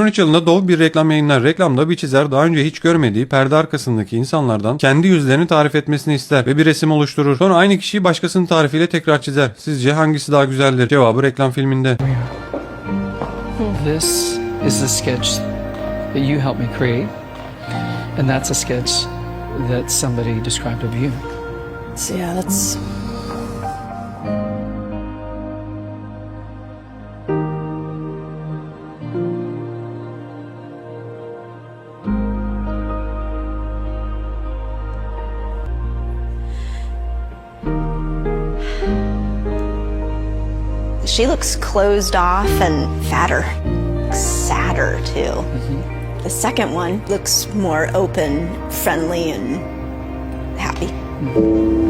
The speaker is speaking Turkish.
2013 yılında Dove bir reklam yayınlar. Reklamda bir çizer daha önce hiç görmediği perde arkasındaki insanlardan kendi yüzlerini tarif etmesini ister ve bir resim oluşturur. Sonra aynı kişiyi başkasının tarifiyle tekrar çizer. Sizce hangisi daha güzeldir? Cevabı reklam filminde. This is the sketch that you helped me create, and that's a sketch that somebody described of you. So yeah, that's She looks closed off and fatter, sadder too. Mm-hmm. The second one looks more open, friendly, and happy. Mm-hmm.